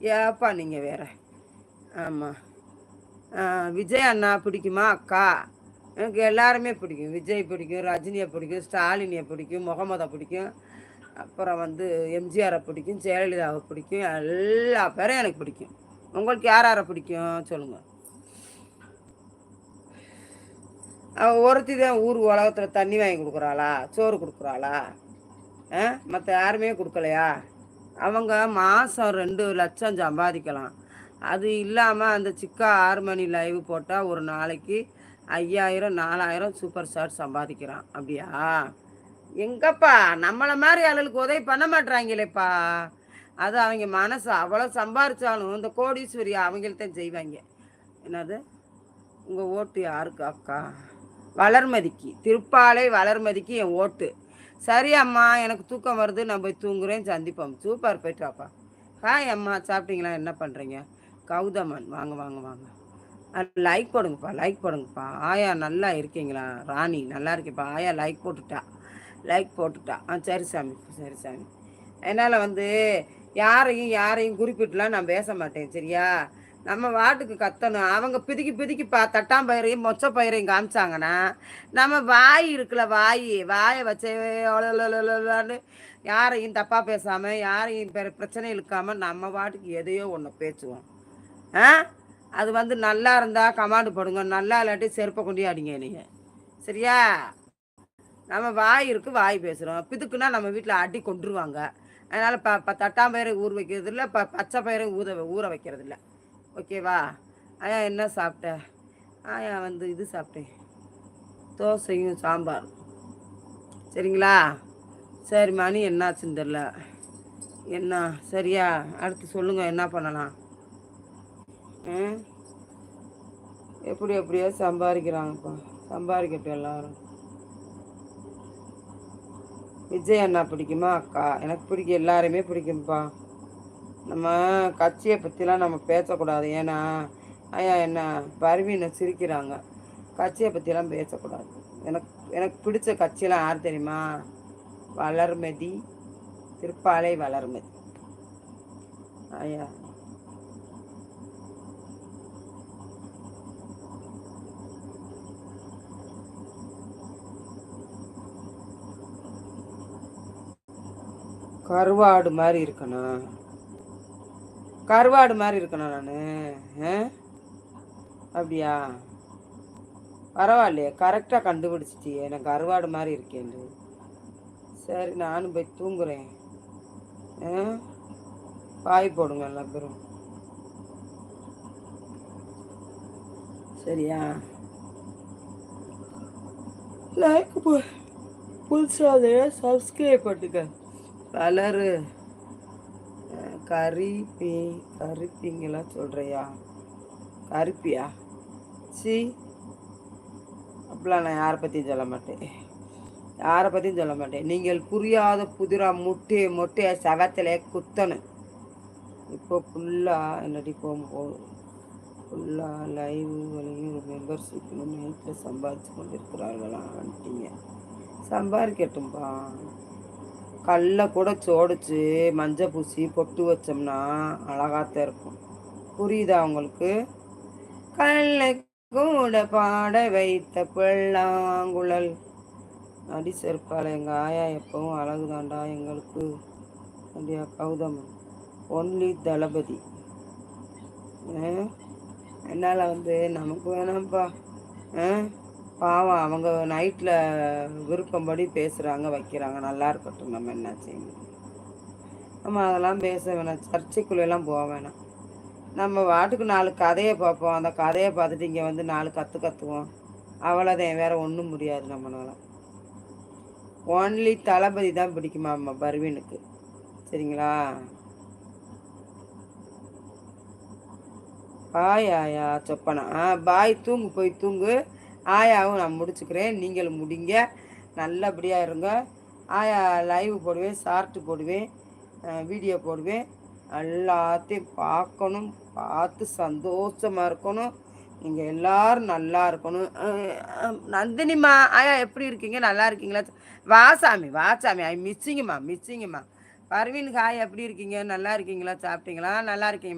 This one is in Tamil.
ஏப்பா நீங்கள் வேற? ஆமாம் விஜய் அண்ணா பிடிக்குமா? அக்கா? எனக்கு எல்லாருமே பிடிக்கும். விஜய் பிடிக்கும் ரஜினியை பிடிக்கும் ஸ்டாலினியை பிடிக்கும் முகமதை பிடிக்கும். அப்புறம் வந்து எம்ஜிஆரை பிடிக்கும் ஜெயலலிதாவை பிடிக்கும். எல்லா பேரும் எனக்கு பிடிக்கும். உங்களுக்கு யார் யாரை பிடிக்கும்? சொல்லுங்கள் ஒருத்தி தான் ஊர் உலகத்தில் தண்ணி வாங்கி கொடுக்குறாளா? சோறு கொடுக்குறாளா? மற்ற யாருமே கொடுக்கலையா? அவங்க மாதம் ரெண்டு லட்சம் சம்பாதிக்கலாம். அது இல்லாமல் அந்த சிக்கா ஆறு மணி லைவ் போட்டால் ஒரு நாளைக்கு ஐயாயிரம் நாலாயிரம் சூப்பர் ஸ்டார் சம்பாதிக்கிறான். அப்படியா? எங்கப்பா? நம்மளை மாதிரி ஆளுகளுக்கு உதவி பண்ண மாட்டாங்களேப்பா அது அவங்க மனசு அவ்வளோ சம்பாதிச்சாலும் இந்த கோடீஸ்வரி அவங்கள்ட்ட செய்வாங்க. என்னது? உங்கள் ஓட்டு யாருக்கு அக்கா? வளர்மதிக்கு. திருப்பாலை வளர்மதிக்கு என் ஓட்டு. சரி அம்மா எனக்கு தூக்கம் வருது நான் போய் தூங்குறேன் சந்திப்போம். சூப்பர் போயிட்டாப்பா ஹாய் அம்மா சாப்பிட்டீங்களா? என்ன பண்ணுறீங்க கௌதமன் வாங்க வாங்க வாங்க. லைக் போடுங்கப்பா லைக் போடுங்கப்பா. ஆயா நல்லா இருக்கீங்களா? ராணி நல்லா இருக்கேப்பா. ஆயா லைக் போட்டுட்டா. லைக் போட்டுட்டா. ஆ சரி சாமி சரி சாமி. என்னால் வந்து யாரையும் யாரையும் குறிப்பிட்டுலாம் நான் பேச மாட்டேன் சரியா? நம்ம வாட்டுக்கு கத்தணும். அவங்க பிதுக்கி பிதுக்கி பா தட்டாம்பயிரையும் மொச்ச பயிரையும் காமிச்சாங்கன்னா நம்ம வாய் இருக்குல்ல வாய். வாயை வச்சு யாரையும் தப்பாக பேசாமல் யாரையும் பிரச்சனை இழுக்காமல் நம்ம வாட்டுக்கு எதையோ ஒன்று பேசுவோம். ஆ? அது வந்து நல்லா இருந்தால் கமாண்டு போடுங்க. நல்லா இல்லாட்டி செருப்பை கொண்டு அடிங்க நீங்கள் சரியா? நம்ம வாய் இருக்கு வாய் பேசுகிறோம் பிதுக்குன்னா நம்ம வீட்டில் அடி கொண்டுருவாங்க அதனால் ப ப தட்டாம்பயிரை ஊற வைக்கிறது இல்லை ப பச்சை பயிரை ஊத ஊற வைக்கிறது இல்லை ஓகேவா? ஆயா என்ன சாப்பிட்ட? ஆயா வந்து இது சாப்பிட்டேன். தோசையும் சாம்பார். சரிங்களா? சரி மணி என்னாச்சுன்னு தெரில என்ன? சரியா? அடுத்து சொல்லுங்கள் என்ன பண்ணலாம்? எப்படி எப்படியோ சம்பாதிக்கிறாங்கப்பா. சம்பாதிக்கட்டும் எல்லாரும். விஜய் அண்ணா பிடிக்குமா அக்கா? எனக்கு பிடிக்கும் எல்லாருமே பிடிக்கும்ப்பா. நம்ம கட்சியை பற்றிலாம் நம்ம பேசக்கூடாது. ஏன்னா ஐயா என்ன பருவினை சிரிக்கிறாங்க. கட்சியை பற்றிலாம் பேசக்கூடாது. எனக்கு எனக்கு பிடிச்ச கட்சியெலாம் யார் தெரியுமா? வளர்மதி திருப்பாலை வளர்மதி. ஐயா. கருவாடு மாதிரி இருக்கணும். கருவாடு மாதிரி இருக்கணும் நான். அப்படியா? பரவாயில்லையே கரெக்டாக கண்டுபிடிச்சிட்டியே. எனக்கு கருவாடு மாதிரி இருக்கேன் சரி நானும் போய் தூங்குறேன். பாய் போடுங்க எல்லா பேரும். சரியா? லைக் புதுசாக சப்ஸ்கிரைப் பண்ணுங்க கலரு கரிப்பி கருப்பிங்களா சொல்கிறியா கருப்பியா? சி. அப்படிலாம் நான் யாரை பற்றியும் சொல்ல மாட்டேன். யாரை பற்றியும் சொல்ல மாட்டேன். நீங்கள் புரியாத புதிரா முட்டையை மொட்டையை சகத்தில் குத்தணும். இப்போ ஃபுல்லாக என்னடி போகும்போது ஃபுல்லாக லைவ்களையும் மெம்பர்ஷிப் நைட்டில் சம்பாதிச்சு கொண்டு இருக்கிறார்களாம் வந்துட்டீங்க சம்பாதிக்கட்டும்பா. கல்லை கூட சோடிச்சு மஞ்சள் பூசி பொட்டு வச்சோம்னா அழகாத்தான் இருக்கும். புரியுதா உங்களுக்கு? கல்லை கூட பாட வைத்த பிள்ளாங்குழல். அடி செருப்பால் எங்கள் ஆயா எப்பவும் அழகுதாண்டா எங்களுக்கு? அப்படியா கௌதமன். ஒன்லி தளபதி. என்னால் வந்து நமக்கு வேணாம்ப்பா ஆ? பாவம் அவங்க நைட்டில் விருப்பம்படி பேசுகிறாங்க வைக்கிறாங்க. நல்லா இருக்கட்டும் நம்ம என்ன செய்யணும்? நம்ம அதெல்லாம் பேச வேணாம். சர்ச்சைக்குள்ளெல்லாம் போக வேணாம். நம்ம வாட்டுக்கு நாலு கதையை பார்ப்போம். அந்த கதையை பார்த்துட்டு இங்கே வந்து நாலு கற்று கற்றுவோம் அவ்வளோதான் வேற ஒன்றும் முடியாது நம்மளால. ஓன்லி தளபதி தான் பிடிக்குமா அம்மா? பர்வீனுக்கு. சரிங்களா? பாய் ஆயா சொப்பனா. ஆ பாய் தூங்கு போய் தூங்கு. ஆயாவும் நான் முடிச்சுக்கிறேன். நீங்களும் முடிங்க. நல்லபடியாக இருங்க. ஆயா லைவ் போடுவேன் ஷார்ட்டு போடுவேன் வீடியோ போடுவேன். எல்லாத்தையும் பார்க்கணும். பார்த்து சந்தோஷமாக இருக்கணும். நீங்கள் எல்லோரும் நல்லா இருக்கணும். நந்தினிம்மா ஆயா எப்படி இருக்கீங்க? நல்லா இருக்கீங்களா? வாசாமி வாசாமி ஐ மிஸ்ஸிங்கம்மா மிஸ்ஸிங்கம்மா. பர்வீன் ஹாய் எப்படி இருக்கீங்க? நல்லா இருக்கீங்களா? சாப்பிட்டீங்களா? நல்லா இருக்கீங்க.